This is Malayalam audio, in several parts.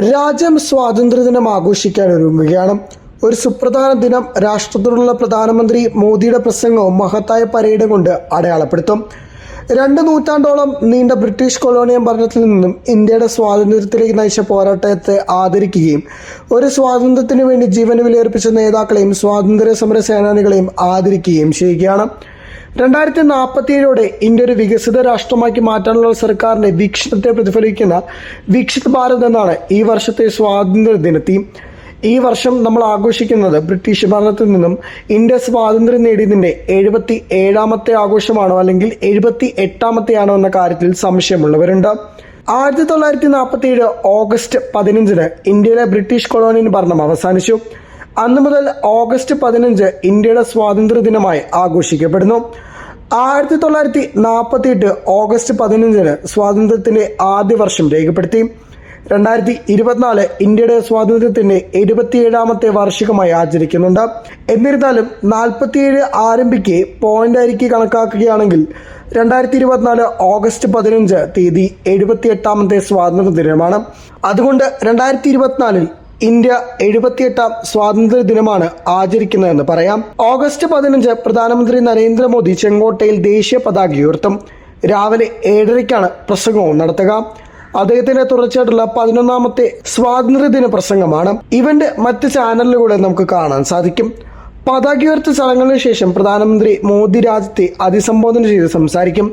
രാജ്യം സ്വാതന്ത്ര്യദിനം ആഘോഷിക്കാൻ ഒരുങ്ങുകയാണ്. ഒരു സുപ്രധാന ദിനം രാഷ്ട്രത്തോടുള്ള പ്രധാനമന്ത്രി മോദിയുടെ പ്രസംഗവും മഹത്തായ പരേഡും കൊണ്ട് അടയാളപ്പെടുത്തും. രണ്ട് നൂറ്റാണ്ടോളം നീണ്ട ബ്രിട്ടീഷ് കൊളോണിയൽ ഭരണത്തിൽ നിന്നും ഇന്ത്യയുടെ സ്വാതന്ത്ര്യത്തിലേക്ക് നയിച്ച പോരാട്ടത്തെ ആദരിക്കുകയും ഒരു സ്വാതന്ത്ര്യത്തിനു വേണ്ടി ജീവൻ വിലയർപ്പിച്ച നേതാക്കളെയും സ്വാതന്ത്ര്യ സമര സേനാനികളെയും ആദരിക്കുകയും ചെയ്യുകയാണ്. രണ്ടായിരത്തി നാൽപ്പത്തിയേഴോടെ ഇന്ത്യ ഒരു വികസിത രാഷ്ട്രമാക്കി മാറ്റാനുള്ള സർക്കാരിന്റെ വീക്ഷണത്തെ പ്രതിഫലിക്കുന്ന വികസിത് ഭാരത് എന്നാണ് ഈ വർഷത്തെ സ്വാതന്ത്ര്യ ദിനത്തീം ഈ വർഷം നമ്മൾ ആഘോഷിക്കുന്നത് ബ്രിട്ടീഷ് ഭരണത്തിൽ നിന്നും ഇന്ത്യ സ്വാതന്ത്ര്യം നേടിയതിന്റെ എഴുപത്തി ഏഴാമത്തെ ആഘോഷമാണോ അല്ലെങ്കിൽ എഴുപത്തി എട്ടാമത്തെയാണോ എന്ന കാര്യത്തിൽ സംശയമുള്ളവരുണ്ട്. ആയിരത്തി തൊള്ളായിരത്തി നാൽപ്പത്തി ഏഴ് ഓഗസ്റ്റ് പതിനഞ്ചിന് ഇന്ത്യയിലെ ബ്രിട്ടീഷ് കൊളോണിയൻ ഭരണം അവസാനിച്ചു. അന്നു മുതൽ ഓഗസ്റ്റ് പതിനഞ്ച് ഇന്ത്യയുടെ സ്വാതന്ത്ര്യ ദിനമായി ആഘോഷിക്കപ്പെടുന്നു. ആയിരത്തി തൊള്ളായിരത്തി നാൽപ്പത്തി എട്ട് ഓഗസ്റ്റ് പതിനഞ്ചിന് സ്വാതന്ത്ര്യത്തിന്റെ ആദ്യ വർഷം രേഖപ്പെടുത്തി. രണ്ടായിരത്തി ഇരുപത്തിനാല് ഇന്ത്യയുടെ സ്വാതന്ത്ര്യത്തിന്റെ എഴുപത്തിയേഴാമത്തെ വാർഷികമായി ആചരിക്കുന്നുണ്ട്. എന്നിരുന്നാലും നാൽപ്പത്തിയേഴ് ആരംഭിക്കെ പോയിന്റ് അരിക്ക് കണക്കാക്കുകയാണെങ്കിൽ രണ്ടായിരത്തി ഇരുപത്തിനാല് ഓഗസ്റ്റ് പതിനഞ്ച് തീയതി എഴുപത്തി എട്ടാമത്തെ സ്വാതന്ത്ര്യ ദിനമാണ് അതുകൊണ്ട് രണ്ടായിരത്തി ഇരുപത്തിനാലിൽ ഇന്ത്യ എഴുപത്തിയെട്ടാം സ്വാതന്ത്ര്യ ദിനമാണ് ആചരിക്കുന്നതെന്ന് പറയാം. ഓഗസ്റ്റ് പതിനഞ്ച് പ്രധാനമന്ത്രി നരേന്ദ്രമോദി ചെങ്കോട്ടയിൽ ദേശീയ പതാക ഉയർത്തും. രാവിലെ ഏഴരയ്ക്കാണ് പ്രസംഗവും നടത്തുക. അദ്ദേഹത്തിന്റെ തുടർച്ചയായിട്ടുള്ള പതിനൊന്നാമത്തെ സ്വാതന്ത്ര്യദിന പ്രസംഗമാണ്. ഇവന്റ് മറ്റ് ചാനലിലൂടെ നമുക്ക് കാണാൻ സാധിക്കും. പതാകയുയർത്ത ചടങ്ങുകളിന് ശേഷം പ്രധാനമന്ത്രി മോദി രാജ്യത്തെ അഭിസംബോധന ചെയ്ത് സംസാരിക്കും.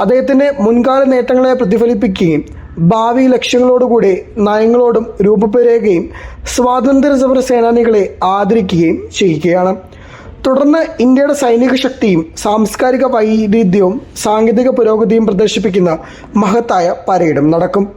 അദ്ദേഹത്തിന്റെ മുൻകാല നേട്ടങ്ങളെ പ്രതിഫലിപ്പിക്കുകയും ഭാവി ലക്ഷ്യങ്ങളോടുകൂടി നയങ്ങളോടും രൂപപ്പെടുകയും സ്വാതന്ത്ര്യ സമര സേനാനികളെ ആദരിക്കുകയും ചെയ്യുകയാണ്. തുടർന്ന് ഇന്ത്യയുടെ സൈനിക ശക്തിയും സാംസ്കാരിക വൈവിധ്യവും സാങ്കേതിക പുരോഗതിയും പ്രദർശിപ്പിക്കുന്ന മഹത്തായ പരേഡും നടക്കും.